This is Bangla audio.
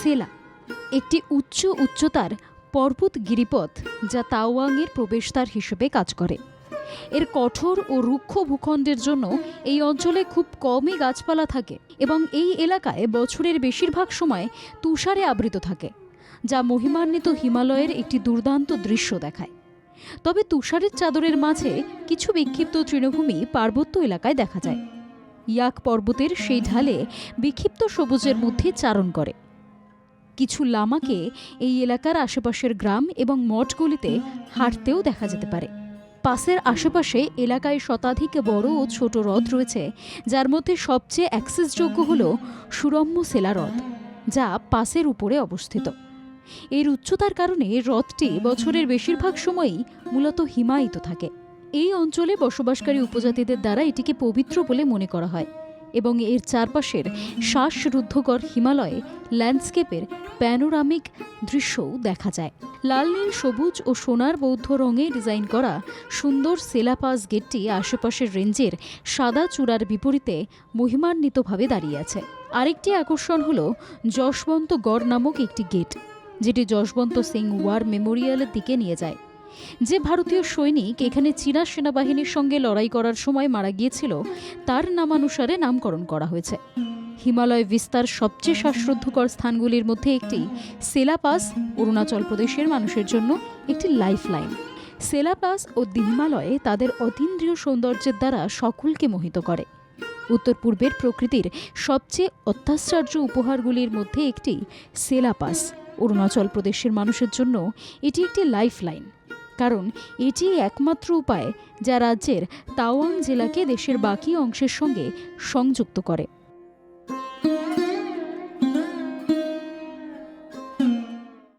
সেলা, একটি উচ্চ উচ্চতার পর্বত গিরিপথ যা তাওয়াংয়ের প্রবেশদ্বার হিসেবে কাজ করে। এর কঠোর ও রুক্ষ ভূখণ্ডের জন্য এই অঞ্চলে খুব কমই গাছপালা থাকে এবং এই এলাকায় বছরের বেশিরভাগ সময় তুষারে আবৃত থাকে, যা মহিমান্বিত হিমালয়ের একটি দুর্দান্ত দৃশ্য দেখায়। তবে তুষারের চাদরের মাঝে কিছু বিক্ষিপ্ত তৃণভূমি পার্বত্য এলাকায় দেখা যায়। ইয়াক পর্বতের সেই ঢালে বিক্ষিপ্ত সবুজের মধ্যে চারণ করে। কিছু লামাকে এই এলাকার আশেপাশের গ্রাম এবং মঠগুলিতে হাঁটতেও দেখা যেতে পারে। পাসের আশেপাশে এলাকায় শতাধিক বড় ও ছোট হ্রদ রয়েছে, যার মধ্যে সবচেয়ে অ্যাক্সেসযোগ্য হল সুরম্য সেলা হ্রদ, যা পাসের উপরে অবস্থিত। এর উচ্চতার কারণে হ্রদটি বছরের বেশিরভাগ সময়ই মূলত হিমায়িত থাকে। এই অঞ্চলে বসবাসকারী উপজাতিদের দ্বারা এটিকে পবিত্র বলে মনে করা হয় এবং এর চারপাশের শ্বাসরুদ্ধকর হিমালয়ে ল্যান্ডস্কেপের প্যানোরামিক দৃশ্যও দেখা যায়। লাল নীল, সবুজ ও সোনার বৌদ্ধ রঙে ডিজাইন করা সুন্দর সেলাপাস গেটটি আশেপাশের রেঞ্জের সাদা চূড়ার বিপরীতে মহিমান্বিতভাবে দাঁড়িয়ে আছে। আরেকটি আকর্ষণ হল যশবন্ত গড় নামক একটি গেট, যেটি যশবন্ত সিং ওয়ার মেমোরিয়ালের দিকে নিয়ে যায়। যে ভারতীয় সৈনিক এখানে চীনা সেনাবাহিনীর সঙ্গে লড়াই করার সময় মারা গিয়েছিল, তার নামানুসারে নামকরণ করা হয়েছে। হিমালয় বিস্তার সবচেয়ে শ্বাসরুদ্ধকর স্থানগুলির মধ্যে একটি সেলাপাস, অরুণাচল প্রদেশের মানুষের জন্য একটি লাইফলাইন। সেলাপাস ও হিমালয়ে তাদের অতীন্দ্রিয় সৌন্দর্যের দ্বারা সকলকে মোহিত করে। উত্তর পূর্বের প্রকৃতির সবচেয়ে অত্যাশ্চর্য উপহারগুলির মধ্যে একটি সেলাপাস, অরুণাচল প্রদেশের মানুষের জন্য এটি একটি লাইফলাইন। কারণ এটি একমাত্র উপায় যা রাজ্যের তাওয়াং জেলাকে দেশের বাকি অংশের সঙ্গে সংযুক্ত করে।